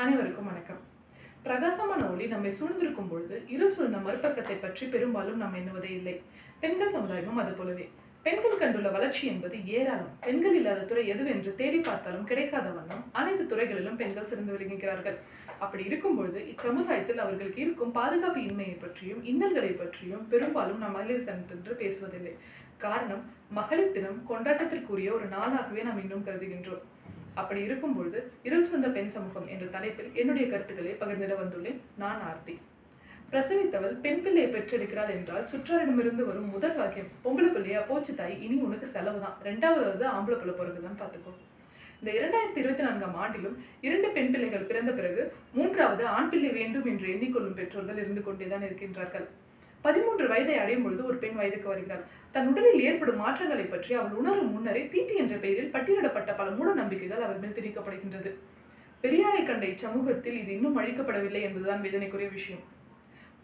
அனைவருக்கும் வணக்கம். பிரகாசமான ஒளி நம்மை சூழ்ந்திருக்கும் பொழுது இருள் சூழ்ந்த மறுபக்கத்தை பற்றி பெரும்பாலும் நாம் எண்ணுவதே இல்லை. பெண்கள் சமுதாயமும் அது போலவே. பெண்கள் கண்டுள்ள வளர்ச்சி என்பது ஏராளம். பெண்கள் இல்லாத துறை எதுவென்று தேடி பார்த்தாலும் கிடைக்காத வண்ணம் அனைத்து துறைகளிலும் பெண்கள் சிறந்து விளங்குகிறார்கள். அப்படி இருக்கும்பொழுது இச்சமுதாயத்தில் அவர்களுக்கு இருக்கும் பாதுகாப்பு இன்மையை பற்றியும் இன்னல்களை பற்றியும் பெரும்பாலும் நாம் மகளிர் தினத்தன்று பேசுவதில்லை. காரணம் மகளிர் தினம் கொண்டாட்டத்திற்குரிய ஒரு நாளாகவே நாம் இன்னும் கருதுகின்றோம். அப்படி இருக்கும் பொழுது இருள் சொந்த பெண் சமூகம் என்ற தலைப்பில் என்னுடைய கருத்துக்களை பகிர்ந்திட வந்துள்ளேன். நான் ஆர்த்தி. பிரசவித்தவள் பெண் பிள்ளையை பெற்றெடுக்கிறாள் என்றால் சுற்றாரிடமிருந்து வரும் முதல் வாக்கியம் பொம்பளை பிள்ளையா போச்சு தாய் இனி உனக்கு செலவு தான் ரெண்டாவது ஆம்பளை பிள்ளை பிறகுதான் பார்த்துக்கோ இந்த இரண்டாயிரத்தி இருபத்தி நான்காம் ஆண்டிலும் இரண்டு பெண் பிள்ளைகள் பிறந்த பிறகு மூன்றாவது ஆண் பிள்ளை வேண்டும் என்று எண்ணிக்கொள்ளும் பெற்றோர்கள் இருந்து கொண்டேதான் இருக்கின்றார்கள். பதிமூன்று வயதை அடையும் பொழுது ஒரு பெண் வயதுக்கு வருகிறாள். தன் உடலில் ஏற்படும் மாற்றங்களை பற்றி அவள் உணரும் முன்னரே தீட்டி என்ற பெயரில் பட்டியலிடப்பட்ட பல மூட நம்பிக்கைகள் அவர் மேல் திணிக்கப்படுகின்றது. பெரியாரை கண்ட இச்சமூகத்தில் இது இன்னும் அழிக்கப்படவில்லை என்பதுதான் வேதனைக்குரிய விஷயம்.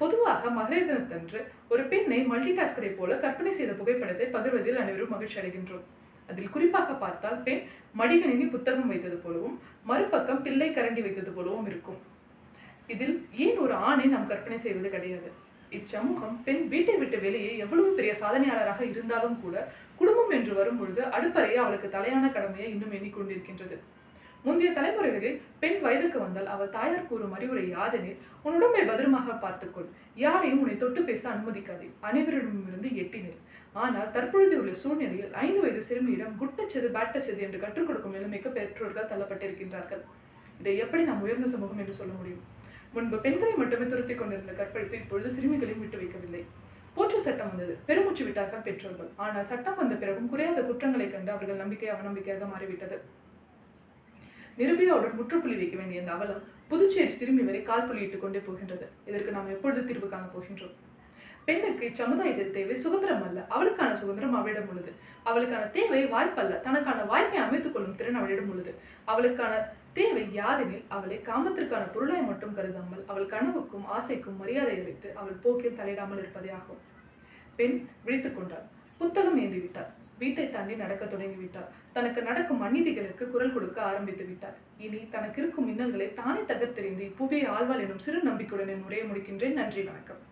பொதுவாக மகளிர் தினத்தன்று ஒரு பெண்ணை மல்டிடாஸ்கரை போல கற்பனை செய்த புகைப்படத்தை பகிர்வதில் அனைவரும் மகிழ்ச்சி அடைகின்றோம். அதில் குறிப்பாக பார்த்தால் பெண் மடிகணினி புத்தகம் வைத்தது போலவும் மறுபக்கம் பிள்ளை கரண்டி வைத்தது போலவும் இருக்கும். இதில் ஏன் ஒரு ஆணை நாம் கற்பனை செய்வது கிடையாது? இச்சமூகம் பெண் வீட்டை விட்டு வெளியே எவ்வளவு பெரிய சாதனையாளராக இருந்தாலும் கூட குடும்பம் என்று வரும்பொழுது அடுப்பறையே அவளுக்கு தலையான கடமையை இன்னும் எண்ணிக்கொண்டிருக்கின்றது. முந்தைய தலைமுறைகளில் பெண் வயதுக்கு வந்தால் அவள் தாயார் கூறும் அறிவுரை யாதெனில் உன் உடம்பை பத்திரமாக பார்த்துக்கொள். யாரையும் உன்னை தொட்டு பேச அனுமதிக்காதே. அனைவரிடமிருந்து எட்டினேன். ஆனால் தற்பொழுது உள்ள சூழ்நிலையில் ஐந்து வயது சிறுமியிடம் குட்டச்சது பேட்டச்சது என்று கற்றுக் கொடுக்கும் நிலைமைக்கு பெற்றோர்கள் தள்ளப்பட்டிருக்கின்றார்கள். இதை எப்படி நாம் உயர்ந்த சமூகம் என்று சொல்ல முடியும்? முன்பு பெண்களை மட்டுமே துரத்தி கொண்டிருந்த கற்பழிப்பு இப்பொழுது சிறுமிகளையும் விட்டு வைக்கவில்லை. போற்று சட்டம் வந்தது. பெருமூச்சு விட்டார்கள் பெற்றோர்கள். ஆனால் சட்டம் வந்த பிறகும் குறையாத குற்றங்களை கண்டு அவர்கள் நம்பிக்கை அவநம்பிக்கையாக மாறிவிட்டது. நிருபியாவுடன் முற்றுப்புள்ளி வைக்க வேண்டிய இந்த அவலம் புதுச்சேரி சிறுமி வரை கால் புள்ளியிட்டுக் கொண்டே போகின்றது. இதற்கு நாம் எப்பொழுது தீர்வு காண போகின்றோம்? பெண்ணுக்கு இச்சமுதாயத்தில் தேவை சுதந்திரம் அல்ல. அவளுக்கான சுதந்திரம் அவளிடம் உள்ளது. அவளுக்கான தேவை வாய்ப்பல்ல. தனக்கான வாய்ப்பை அமைத்துக் கொள்ளும் திறன் அவளிடம் உள்ளது. அவளுக்கான தேவை யாதெனில் அவளை காமத்திற்கான பொருளாய் மட்டும் கருதாமல் அவள் கனவுக்கும் ஆசைக்கும் மரியாதை அளித்து அவள் போக்கில் தலையிடாமல் இருப்பதே ஆகும். பெண் விழித்துக் கொண்டாள். புத்தகம் ஏந்திவிட்டாள் வீட்டை தாண்டி நடக்க தொடங்கி விட்டாள். தனக்கு நடக்கும் அநீதிகளுக்கு குரல் கொடுக்க ஆரம்பித்து விட்டார் இனி தனக்கு இருக்கும் மின்னல்களை தானே தகர்த்தெறிந்து இப்புவே ஆழ்வாள் எனும் சிறு நம்பிக்கையுடன் என் உரையை முடிக்கின்றேன். நன்றி வணக்கம்.